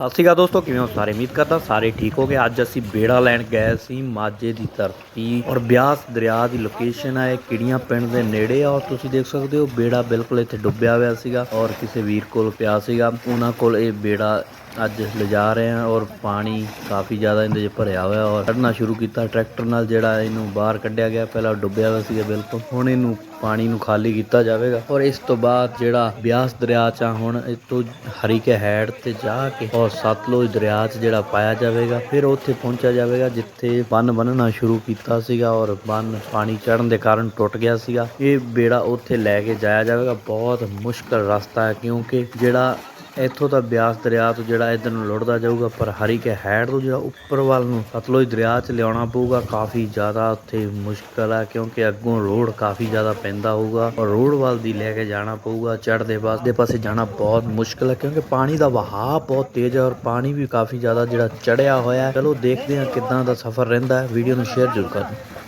ਸਤਿ ਸ਼੍ਰੀ ਅਕਾਲ ਦੋਸਤੋ, ਕਿਵੇਂ ਹੋ ਸਾਰੇ? ਉਮੀਦ ਕਰਦਾ ਸਾਰੇ ਠੀਕ ਹੋਗੇ। ਅੱਜ ਅਸੀਂ ਬੇੜਾ ਲੈਣ ਗਏ ਸੀ ਮਾਝੇ ਦੀ ਧਰਤੀ ਔਰ ਬਿਆਸ ਦਰਿਆ ਦੀ ਲੋਕੇਸ਼ਨ ਹੈ ਕਿੜੀਆਂ ਪਿੰਡ ਦੇ ਨੇੜੇ ਆ ਔਰ ਤੁਸੀਂ ਦੇਖ ਸਕਦੇ ਹੋ ਬੇੜਾ ਬਿਲਕੁਲ ਇੱਥੇ ਡੁੱਬਿਆ ਹੋਇਆ ਸੀਗਾ ਔਰ ਕਿਸੇ ਵੀਰ ਕੋਲ ਪਿਆ ਸੀਗਾ। ਉਹਨਾਂ ਕੋਲ ਇਹ ਬੇੜਾ ਅੱਜ ਲਿਜਾ ਰਹੇ ਹਾਂ ਔਰ ਪਾਣੀ ਕਾਫੀ ਜ਼ਿਆਦਾ ਇਹਦੇ 'ਚ ਭਰਿਆ ਹੋਇਆ ਔਰ ਕੱਢਣਾ ਸ਼ੁਰੂ ਕੀਤਾ। ਟਰੈਕਟਰ ਨਾਲ ਜਿਹੜਾ ਇਹਨੂੰ ਬਾਹਰ ਕੱਢਿਆ ਗਿਆ, ਪਹਿਲਾਂ ਡੁੱਬਿਆ ਹੋਇਆ ਸੀਗਾ ਬਿਲਕੁਲ। ਹੁਣ ਇਹਨੂੰ ਪਾਣੀ ਨੂੰ ਖਾਲੀ ਕੀਤਾ ਜਾਵੇਗਾ। ਔਰ ਇਸ ਤੋਂ ਬਾਅਦ ਜਿਹੜਾ ਬਿਆਸ ਦਰਿਆ ਚ ਆ, ਹੁਣ ਇਹ ਤੋਂ ਹਰੀਕੇ ਹੈਡ ਤੇ ਜਾ ਕੇ ਔਰ ਸਤਲੁਜ ਦਰਿਆ ਚ ਜਿਹੜਾ ਪਾਇਆ ਜਾਵੇਗਾ, ਫਿਰ ਉੱਥੇ ਪਹੁੰਚਿਆ ਜਾਵੇਗਾ, ਜਿੱਥੇ ਬੰਨ ਬੰਨਣਾ ਸ਼ੁਰੂ ਕੀਤਾ ਸੀਗਾ ਔਰ ਬੰਨ ਪਾਣੀ ਚੜਨ ਦੇ ਕਾਰਨ ਟੁੱਟ ਗਿਆ ਸੀਗਾ। ਇਹ ਬੇੜਾ ਉੱਥੇ ਲੈ ਕੇ ਜਾਇਆ ਜਾਵੇਗਾ। ਬਹੁਤ ਮੁਸ਼ਕਲ ਰਸਤਾ ਹੈ, ਕਿਉਂਕਿ ਜਿਹੜਾ ਇੱਥੋਂ ਤਾਂ ਬਿਆਸ ਦਰਿਆ ਤੋਂ ਜਿਹੜਾ ਇਧਰ ਨੂੰ ਲੁੜਦਾ ਜਾਊਗਾ, ਪਰ ਹਰੀਕੇ ਹੈਡ ਤੋਂ ਜਿਹੜਾ ਉੱਪਰ ਵੱਲ ਨੂੰ ਸਤਲੁਜ ਦਰਿਆ 'ਚ ਲਿਆਉਣਾ ਪਊਗਾ, ਕਾਫੀ ਜ਼ਿਆਦਾ ਉੱਥੇ ਮੁਸ਼ਕਲ ਹੈ ਕਿਉਂਕਿ ਅੱਗੋਂ ਰੋਡ ਕਾਫੀ ਜ਼ਿਆਦਾ ਪੈਂਦਾ ਹੋਊਗਾ ਔਰ ਰੋਡ ਵੱਲ ਦੀ ਲੈ ਕੇ ਜਾਣਾ ਪਊਗਾ, ਚੜ੍ਹਦੇ ਪਾਸੇ ਦੇ ਪਾਸੇ ਜਾਣਾ ਬਹੁਤ ਮੁਸ਼ਕਲ ਹੈ ਕਿਉਂਕਿ ਪਾਣੀ ਦਾ ਵਹਾਅ ਬਹੁਤ ਤੇਜ਼ ਹੈ ਔਰ ਪਾਣੀ ਵੀ ਕਾਫੀ ਜ਼ਿਆਦਾ ਜਿਹੜਾ ਚੜਿਆ ਹੋਇਆ। ਹੈ ਚਲੋ ਦੇਖਦੇ ਹਾਂ ਕਿੱਦਾਂ ਦਾ ਸਫ਼ਰ ਰਹਿੰਦਾ ਹੈ, ਵੀਡੀਓ ਨੂੰ ਸ਼ੇਅਰ ਜ਼ਰੂਰ ਕਰਨਾ।